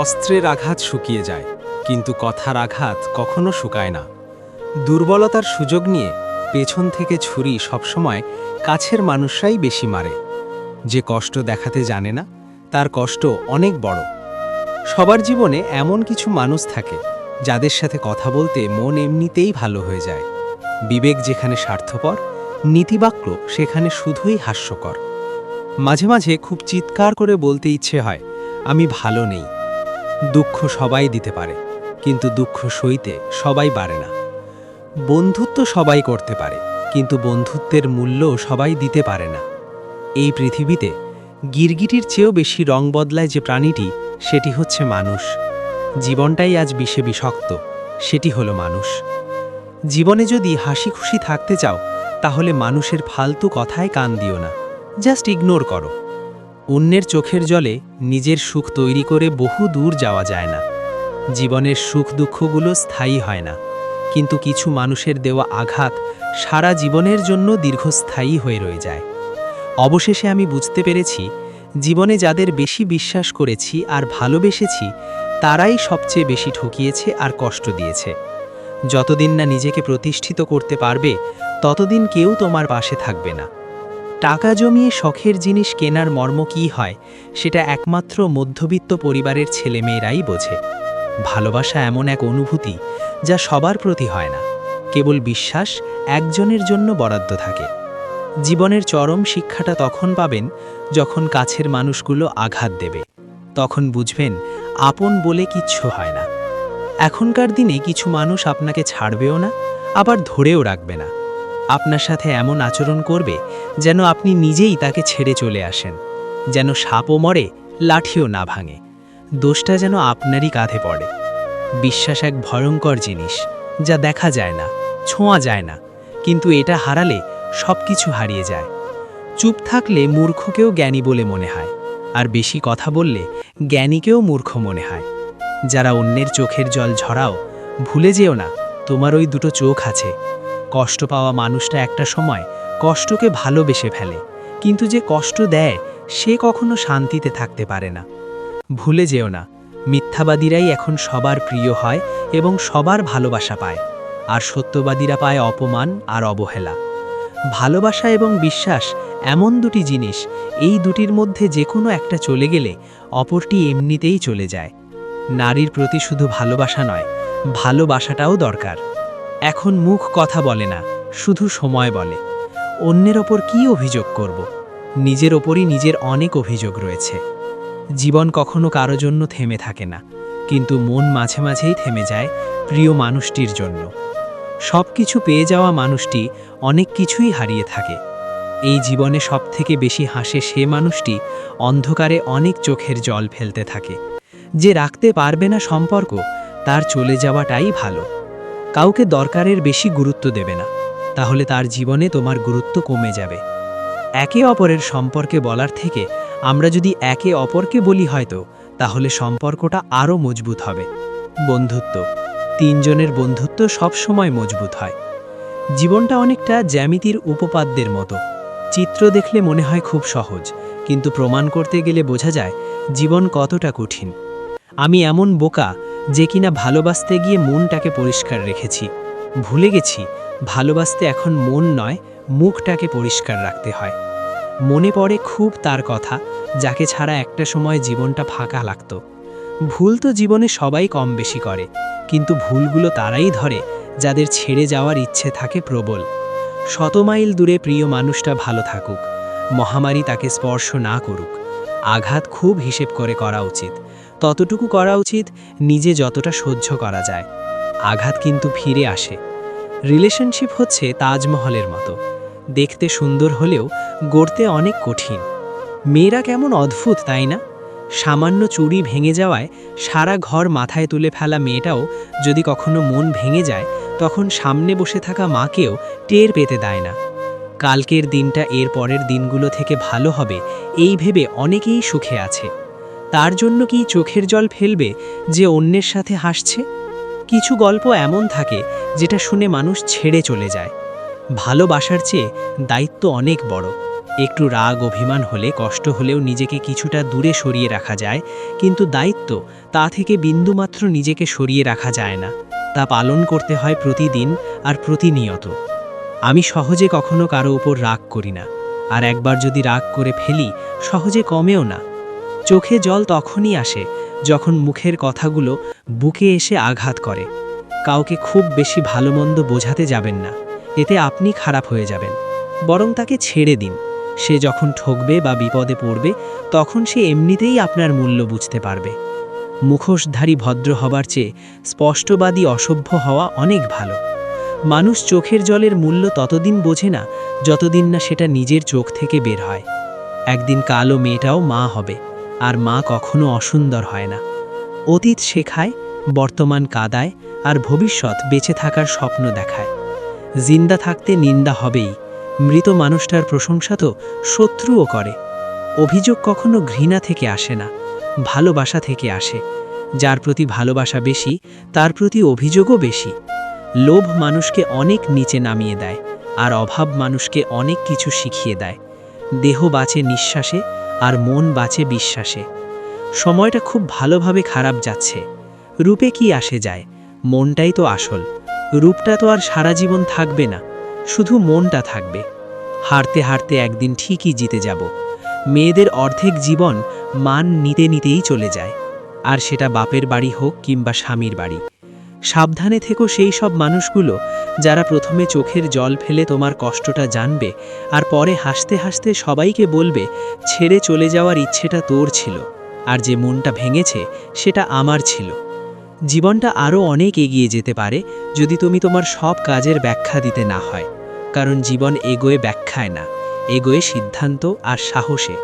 অস্ত্রের আঘাত শুকিয়ে যায়, কিন্তু কথার আঘাত কখনো শুকায় না। দুর্বলতার সুযোগ নিয়ে পেছন থেকে ছুরি সবসময় কাছের মানুষরাই বেশি মারে। যে কষ্ট দেখাতে জানে না, তার কষ্ট অনেক বড়। সবার জীবনে এমন কিছু মানুষ থাকে, যাদের সাথে কথা বলতে মন এমনিতেই ভালো হয়ে যায়। বিবেক যেখানে স্বার্থপর, নীতিবাক্য সেখানে শুধুই হাস্যকর। মাঝে মাঝে খুব চিৎকার করে বলতে ইচ্ছে হয়, আমি ভালো নেই। দুঃখ সবাই দিতে পারে, কিন্তু দুঃখ সইতে সবাই পারে না। বন্ধুত্ব সবাই করতে পারে, কিন্তু বন্ধুত্বের মূল্য সবাই দিতে পারে না। এই পৃথিবীতে গিরগিটির চেয়েও বেশি রং বদলায় যে প্রাণীটি, সেটি হচ্ছে মানুষ। জীবনটাই আজ বিষে বিষাক্ত, সেটি হলো মানুষ। জীবনে যদি হাসি খুশি থাকতে চাও, তাহলে মানুষের ফালতু কথায় কান দিও না, জাস্ট ইগনোর করো। অন্যের চোখের জলে নিজের সুখ তৈরি করে বহু দূর যাওয়া যায় না। জীবনের সুখ দুঃখগুলো স্থায়ী হয় না। কিন্তু কিছু মানুষের দেওয়া আঘাত সারা জীবনের জন্য দীর্ঘস্থায়ী হয়ে রয়ে যায়। অবশেষে আমি বুঝতে পেরেছি, জীবনে যাদের বেশি বিশ্বাস করেছি আর ভালোবেসেছি, তারাই সবচেয়ে বেশি ঠকিয়েছে আর কষ্ট দিয়েছে। যতদিন না নিজেকে প্রতিষ্ঠিত করতে পারবে, ততদিন কেউ তোমার পাশে থাকবে না। টাকা জমিয়ে শখের জিনিস কেনার মর্ম কী হয়, সেটা একমাত্র মধ্যবিত্ত পরিবারের ছেলেমেয়েরাই বোঝে। ভালোবাসা এমন এক অনুভূতি, যা সবার প্রতি হয় না, কেবল বিশ্বাস একজনের জন্য বরাদ্দ থাকে। জীবনের চরম শিক্ষাটা তখন পাবেন, যখন কাছের মানুষগুলো আঘাত দেবে। তখন বুঝবেন, আপন বলে কিচ্ছু হয় না। এখনকার দিনে কিছু মানুষ আপনাকে ছাড়বেও না, আবার ধরেও রাখবে না। আপনার সাথে এমন আচরণ করবে যেন আপনি নিজেই তাকে ছেড়ে চলে আসেন। যেন সাপও মরে, লাঠিও না ভাঙে। দোষটা যেন আপনারই কাঁধে পড়ে। বিশ্বাস এক ভয়ঙ্কর জিনিস, যা দেখা যায় না, ছোঁয়া যায় না, কিন্তু এটা হারালে সব কিছু হারিয়ে যায়। চুপ থাকলে মূর্খকেও জ্ঞানী বলে মনে হয়, আর বেশি কথা বললে জ্ঞানীকেও মূর্খ মনে হয়। যারা অন্যের চোখের জল ঝরাও, ভুলে যেও না, তোমার ওই দুটো চোখ আছে। কষ্ট পাওয়া মানুষটা একটা সময় কষ্টকে ভালোবেসে ফেলে। কিন্তু যে কষ্ট দেয়, সে কখনো শান্তিতে থাকতে পারে না। ভুলে যেও না, মিথ্যাবাদীরাই এখন সবার প্রিয় হয় এবং সবার ভালোবাসা পায়, আর সত্যবাদীরা পায় অপমান আর অবহেলা। ভালোবাসা এবং বিশ্বাস এমন দুটি জিনিস, এই দুটির মধ্যে যে কোনো একটা চলে গেলে অপরটি এমনিতেই চলে যায়। নারীর প্রতি শুধু ভালোবাসা নয়, ভালোবাসাটাও দরকার। এখন মুখ কথা বলে না, শুধু সময় বলে। অন্যের ওপর কি অভিযোগ করব? নিজের ওপরই নিজের অনেক অভিযোগ রয়েছে। জীবন কখনো কারও জন্য থেমে থাকে না, কিন্তু মন মাঝে মাঝেই থেমে যায় প্রিয় মানুষটির জন্য। সব কিছু পেয়ে যাওয়া মানুষটি অনেক কিছুই হারিয়ে থাকে। এই জীবনে সবথেকে বেশি হাসে সে মানুষটি অন্ধকারে অনেক চোখের জল ফেলতে থাকে। যে রাখতে পারবে না সম্পর্ক, তার চলে যাওয়াটাই ভালো। কাউকে দরকারের বেশি গুরুত্ব দেবে না, তাহলে তার জীবনে তোমার গুরুত্ব কমে যাবে। একে অপরের সম্পর্কে বলার থেকে আমরা যদি একে অপরকে বলি হয়তো, তাহলে সম্পর্কটা আরও মজবুত হবে। বন্ধুত্ব, তিনজনের বন্ধুত্ব সবসময় মজবুত হয়। জীবনটা অনেকটা জ্যামিতির উপপাদ্যের মতো। চিত্র দেখলে মনে হয় খুব সহজ, কিন্তু প্রমাণ করতে গেলে বোঝা যায় জীবন কতটা কঠিন। আমি এমন বোকা যে কিনা ভালোবাসতে গিয়ে মনটাকে পরিষ্কার রেখেছি। ভুলে গেছি, ভালোবাসতে এখন মন নয়, মুখটাকে পরিষ্কার রাখতে হয়। মনে পড়ে খুব তার কথা, যাকে ছাড়া একটা সময় জীবনটা ফাঁকা লাগতো। ভুল তো জীবনে সবাই কম বেশি করে, কিন্তু ভুলগুলো তারাই ধরে, যাদের ছেড়ে যাওয়ার ইচ্ছে থাকে প্রবল। শত মাইল দূরে প্রিয় মানুষটা ভালো থাকুক, মহামারী তাকে স্পর্শ না করুক। আঘাত খুব হিসেব করে করা উচিত। ততটুকু করা উচিত নিজে যতটা সহ্য করা যায়। আঘাত কিন্তু ফিরে আসে। রিলেশনশিপ হচ্ছে তাজমহলের মতো। দেখতে সুন্দর হলেও গড়তে অনেক কঠিন। মেয়েরা কেমন অদ্ভুত, তাই না? সামান্য চুরি ভেঙে যাওয়ায় সারা ঘর মাথায় তুলে ফেলা মেয়েটাও যদি কখনো মন ভেঙে যায়, তখন সামনে বসে থাকা মাকেও টের পেতে দেয় না। কালকের দিনটা এর পরের দিনগুলো থেকে ভালো হবে, এই ভেবে অনেকেই সুখে আছে। তার জন্য কি চোখের জল ফেলবে যে অন্যের সাথে হাসছে? কিছু গল্প এমন থাকে যেটা শুনে মানুষ ছেড়ে চলে যায়। ভালোবাসার চেয়ে দায়িত্ব অনেক বড়। একটু রাগ, অভিমান হলে, কষ্ট হলেও নিজেকে কিছুটা দূরে সরিয়ে রাখা যায়, কিন্তু দায়িত্ব তা থেকে বিন্দুমাত্র নিজেকে সরিয়ে রাখা যায় না। তা পালন করতে হয় প্রতিদিন আর প্রতিনিয়ত। আমি সহজে কখনো কারও ওপর রাগ করি না। আর একবার যদি রাগ করে ফেলি, সহজে কমেও না। চোখে জল তখনই আসে যখন মুখের কথাগুলো বুকে এসে আঘাত করে। কাউকে খুব বেশি ভালো মন্দ বোঝাতে যাবেন না। এতে আপনি খারাপ হয়ে যাবেন। বরং তাকে ছেড়ে দিন। সে যখন ঠকবে বা বিপদে পড়বে, তখন সে এমনিতেই আপনার মূল্য বুঝতে পারবে। মুখোশধারী ভদ্র হবার চেয়ে স্পষ্টবাদী অসভ্য হওয়া অনেক ভালো। মানুষ চোখের জলের মূল্য ততদিন বোঝে না, যতদিন না সেটা নিজের চোখ থেকে বের হয়। একদিন কালো মেয়েটাও মা হবে। আর মা কখনো অসুন্দর হয় না। অতীত শেখায়, বর্তমান কাদায় আর ভবিষ্যৎ বেঁচে থাকার স্বপ্ন দেখায়। জিন্দা থাকতে নিন্দা হবেই। মৃত মানুষটার প্রশংসা তো শত্রুও করে। অভিযোগ কখনো ঘৃণা থেকে আসে না, ভালোবাসা থেকে আসে। যার প্রতি ভালোবাসা বেশি, তার প্রতি অভিযোগও বেশি। লোভ মানুষকে অনেক নিচে নামিয়ে দেয় আর অভাব মানুষকে অনেক কিছু শিখিয়ে দেয়। দেহ বাঁচে নিঃশ্বাসে আর মন বাঁচে বিশ্বাসে। সময়টা খুব ভালোভাবে খারাপ যাচ্ছে। রূপে কি আসে যায়? মনটাই তো আসল। রূপটা তো আর সারা জীবন থাকবে না। শুধু মনটা থাকবে। হারতে হারতে একদিন ঠিকই জিতে যাব। মেয়েদের অর্ধেক জীবন মান নিতে নিতেই চলে যায়। আর সেটা বাপের বাড়ি হোক কিংবা স্বামীর বাড়ি। সাবধানে থেকো সেই সব মানুষগুলো যারা প্রথমে চোখের জল ফেলে তোমার কষ্টটা জানবে আর পরে হাসতে হাসতে সবাইকে বলবে, ছেড়ে চলে যাওয়ার ইচ্ছেটা তোর ছিল আর যে মনটা ভেঙেছে সেটা আমার ছিল। জীবনটা আরও অনেক এগিয়ে যেতে পারে যদি তুমি তোমার সব কাজের ব্যাখ্যা দিতে না হয়, কারণ জীবন এগোয়ে ব্যাখ্যায় না, এগোয়ে সিদ্ধান্ত আর সাহসে।